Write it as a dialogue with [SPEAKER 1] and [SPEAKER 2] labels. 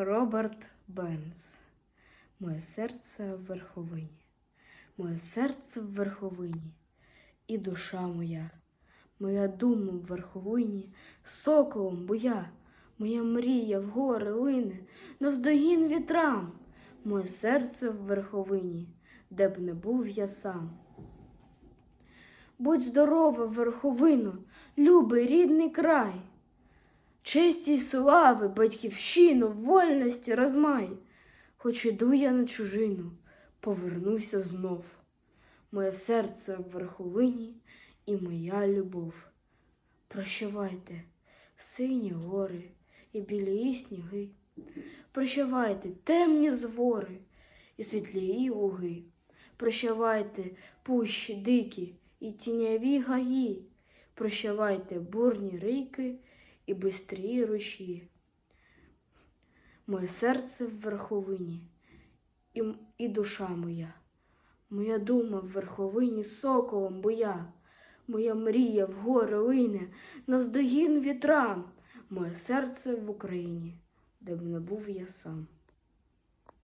[SPEAKER 1] Роберт Бенс. Моє серце в верховині, моє серце в верховині, і душа моя, моя дума в верховині, соколом буя, моя мрія в гори лине, навздогін вітрам, моє серце в верховині, де б не був я сам. Будь здорова, верховино, любий рідний край. Честі й слави, батьківщину, вольності розмай. Хоч іду я на чужину, повернуся знов. Моє серце в верховині і моя любов. Прощавайте, сині гори і білі сніги. Прощавайте, темні звори і світлії луги. Прощавайте, пущі дикі і тіняві гаї. Прощавайте, бурні ріки і бистрі руші, Моє серце в верховині і, і душа моя, моя дума в верховині соколом боя, моя мрія в гори лине, навздогін вітрам, моє серце в Україні, де б не був я сам.